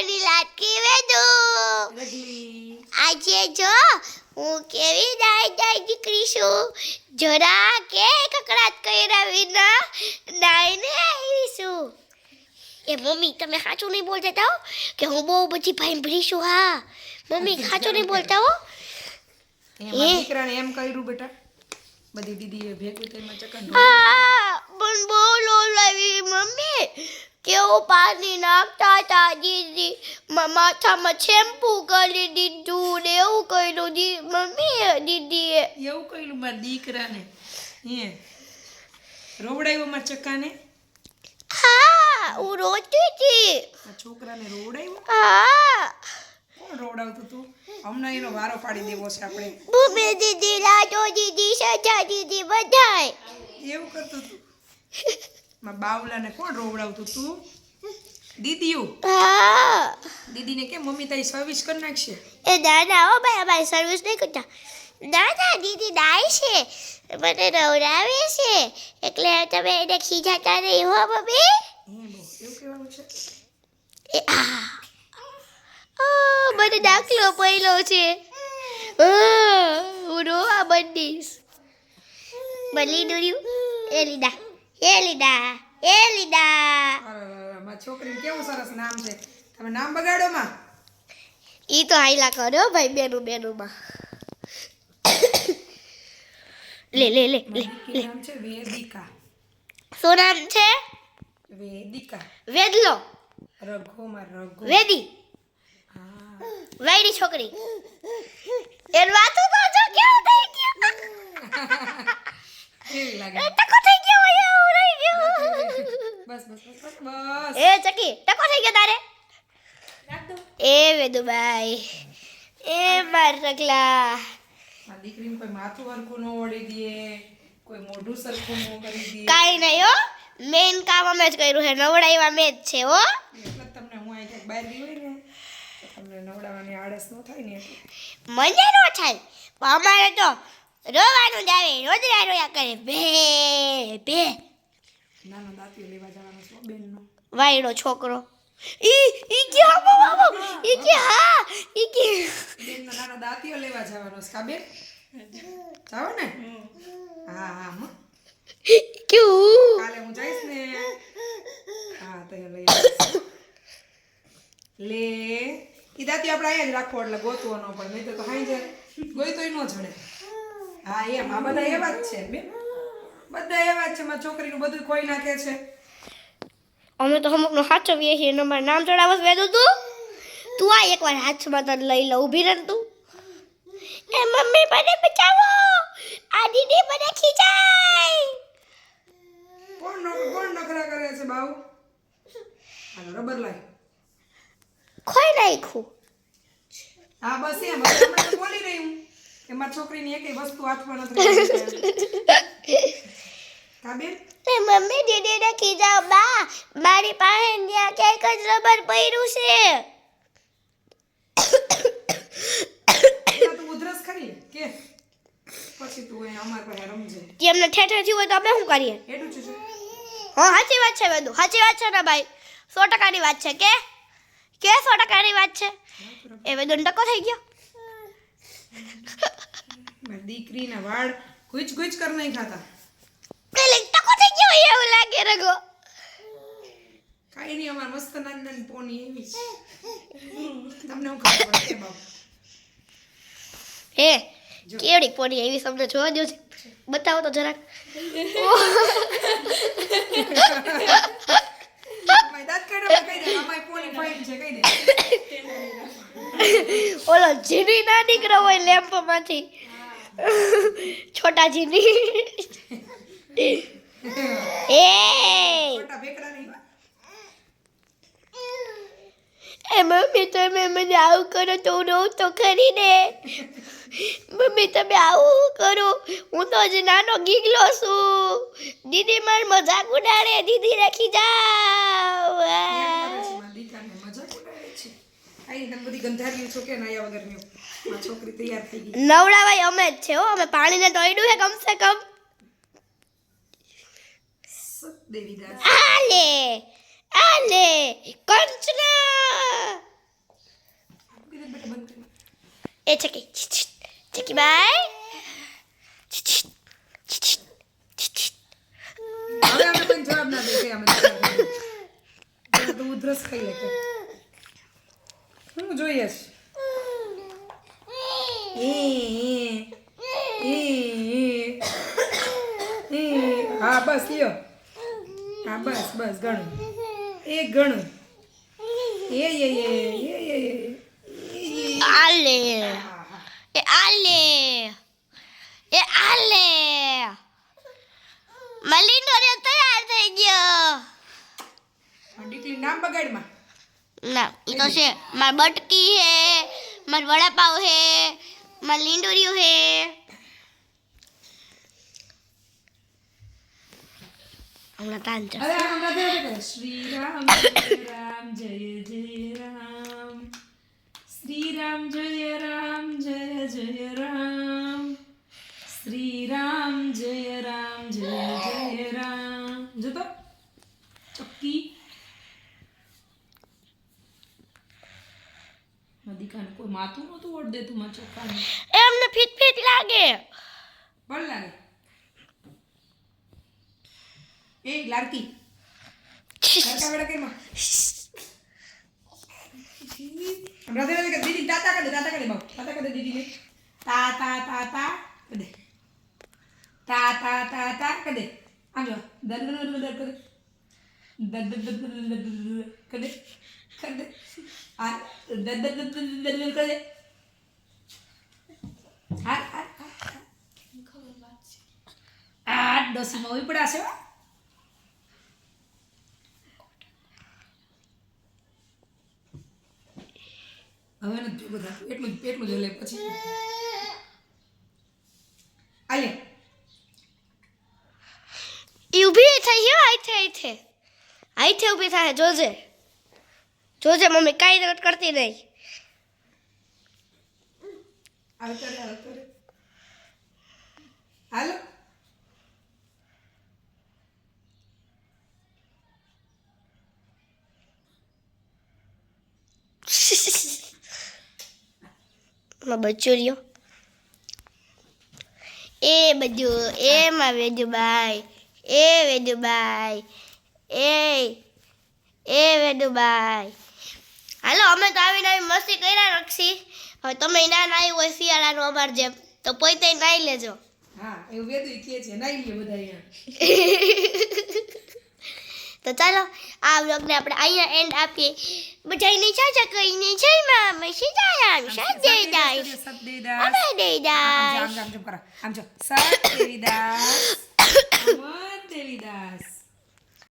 મારી લાટકી વેદુ આજે જો હું કેવી દાઈ દાઈ દીકરી છું. જરા કે કકડાટ કર્યા વિના નાઈને આવી છું. એ મમ્મી તમે સાચું નહીં બોલતા હો? કે હું બહુ બધી ભાઈ છું હા. મમ્મી સાચું નહીં બોલતા હો. દીકરાને એમ કર્યું બેટા. બધી દીદીએ ભેગું ચકન હા પણ બોલો લોલાવી મમ્મી. કેવું પાણી નાખતા હતા દીદી. માથામાં શેમ્પુ કરી દીધું ને એવું કર્યું દી મમ્મી દીદીએ. એવું કહેલું મારા દીકરાને. હે. રોવડાવ્યો મારા ચક્કાને? હા હું રોતી હતી છોકરાને રોવડાવ્યો? હા. કોણ રોવડાવતું તું? હમણાં એનો વારો પાડી દેવો છે આપણે. ભૂમી દીદી રાજો દીદી સજા દીદી બધાય. એવું કરતું તું? મારા બાવલાને કોણ રોવડાવતું તું? દીદીયું. દીદીને કે મમ્મી તારી સર્વિસ કરી નાખશે? એ ના ના હો ભાઈ અમારી સર્વિસ નહીં કરતા. ના ના દીદી નાય છે. મને રવડાવે છે. એટલે તમે એને ખીજાતા નહીં હો મમ્મી. એવું કહેવાનું છે? એ આ મને દાખલો પડેલો છે. હું રોવા બંધીશ બલી દોર્યું એ લીધા. એ લીધા એ લીધા છોકરી કેવું સરસ નામ છે? તમે નામ બગાડો માં. ઈ તો આઈલા કર્યો ભાઈ બેનું બેનુંમાં લે લે લે લે દીકરી નામ છે? વેદિકા. શું નામ છે? વેદિકા. વેદલો. રઘુમાં રઘુ. વેદી. વાયડી છોકરી. એન વાતો તો જો કેવું થઈ ગયું કેવી લાગે? ટકો થઈ બસ બસ બસ બસ બસ. એ ચકી ટકો થઈ ગયો તારે? એ વેદુભાઈ એ માર રગલા. દીકરીને કોઈ માથું હરખું ન ઓળી દે કોઈ મોઢું સરખું ન કરી દે. કાઈ નહીં હો મેન કામ અમે જ કર્યું છે નવડાવ્યા મેં જ છે હો. એટલે તમને હું અહીં બહાર ગઈ હોય ને તમને નવડાવવાની આળસ ન થાય ને મને ન થાય પણ અમારે તો રોવાનું જ આવે રોજ રોયા કરે ભે બે. નાનો દાંતીઓ લેવા જવાનો છે બેનનો. વાયડો છોકરો. ઈ ઈ કે હા બાબા ઈ કે હા ઈ કે. બેનનો નાનો દાંતીઓ લેવા જવાનો છે કા બેન? જાઓ ને. હા હા હં. ક્યું કાલે હું જઈશ ને. હા તો લઈ લે. ઈ દાંતી આપણે અહીંયા જ રાખવો એટલે ગોતવો ન પડે નહીં તો હાઈ જાય. ગોઈ તોય ન જડે. હા એમ આ બધા એવા જ છે બેન. બધા એવા જ છે મારી છોકરીનું બધું ખોઈ નાખે છે. અમે તો અમુકનો સાચવીએ છીએ અને અમારું નામ ચડાવસ વેદું તું. તું આ એકવાર હાથમાં તને લઈ લો ઊભી રહે તું. એ મમ્મી મને બચાવો! આ દીદી મને ખીચાય! કોણ કોણ નખરા કરે છે બાઉ હાલો રબર લાય. ખોઈ નાખ્યું. હા બસ એમ. બોલી રહી હું કે મારી છોકરીની એકેય વસ્તુ હાથમાં નથી રહી એ મમ્મી દીદીને કીધા બા મારી પાસે ત્યાં ક્યાંક જ રબર પડ્યું છે. તું ઉધરસ ખરી? કે? પછી તું એ અમાર પાસે રમજે. તેમને ઠેઠર થયું હોય તો અમે શું કરીએ? એટલું છે હા સાચી વાત છે બધું સાચી વાત છે ને ભાઈ. સો ટકાની વાત છે કે? કે સો ટકાની વાત છે? એ બધું ટકો થઈ ગયો. મારી દીકરીના વાળ ગુજ ગુજ કર નહીં ખાતા પેલે ટકો થઈ ગયો હોય એવું લાગે રગો કાંઈ નહીં અમાર મસ્ત નાની નાની પોની એવી છે. તમને હું ખબર પડે કે બાપ? હે કેવડી પોની એવી તમને જોવા દો છે. બતાવો તો જરાક. ઓલો જીની ના નીકળો હોય લેમ્પમાંથી. છોટા જીની. એ! એ મમ્મી તમે મને આવું કરો તો હું રહું તો ખરી ને. મમ્મી તમે આવું કરો. હું તો જ નાનો ગીગલો છું. દીદી માર મજાક ઉડાડે દીદી રાખી જાવ નવડાવાય અમે જ છે હો, અમે પાણીને ટોયડું છે કમ સે કમ. આલે આલે, કંચના. એ ચકી ચકી બાય હવે આપણે જવાબ ના દે ઉધરસ ખાઈ લે હું જોઈએ છે હા બસ લ્યો હા બસ બસ ગણું એ ઘણું એ એ એ એ એ આલે હા એ એ આલે એ આલે મલિનો રે તૈયાર થઈ ગયો આ દીકરી નામ બગાડમાં. ના એ તો છે. માર બટકી હે માર વડાપાવ હે માર લીંડોરિયું હે. હમણાં તાન છે અરે હમણાં શ્રી રામ જય રામ જય જય રામ શ્રી રામ જય રામ જય જય રામ શ્રી રામ જય રામ જય જય રામ જો તો ચક્કી મદિકાને કોઈ માથું નતું ઓઢ દેતું માં ચોખ્ખાને એ અમને ફીટ ફીટ લાગે. બળ લાગે. એ લાડકી. લાડકા બેડા કેમાં? રાધે રાધે દીદી તાતા કરે તાતા કરે બાપ. તાતા કરે દીદી ને તા તા તા તા કરે તા તા તા તા કરે આમ જો દર દર દર દર કરે દર દર દર દર દર દર કરે કરે આ દર દર દર દર દર દર કરે આ આ આ આ ડોસીમાં ઉઈ પડાશે હવે નથી બધા એટલું જ એટલું જ લે પછી આલે ઊભી થઈ ગયો થઈ આઈથે થઈ ઊભી થાય, જોજે. જોજે મમ્મી કાંઈ નોટ કરતી નહીં. હાલ માં રહ્યો. એ બધું એમાં વેદુભાઈ એ વેદુભાઈ એ એ વેદુભાઈ. હાલો અમે તો આવી મસ્તી કર્યા રક્ષી. હવે તમે ના નાઈ હોય શિયાળાનું અમાર જેમ. તો પોતે નાઈ લેજો. હા એવું વેદું કહે છે નાઈ લે બધા અહીંયા. તો ચાલો આ વ્લોગને આપણે અહીંયા એન્ડ આપીએ. બધાને ચાચા કહીને જય માં સીતારામ સદે દે સતદેદાસ અમે દે આમ દાસ. જો આમ જો આમ જો કરો આમ જો. સત દેવીદાસ અમર દેવીદાસ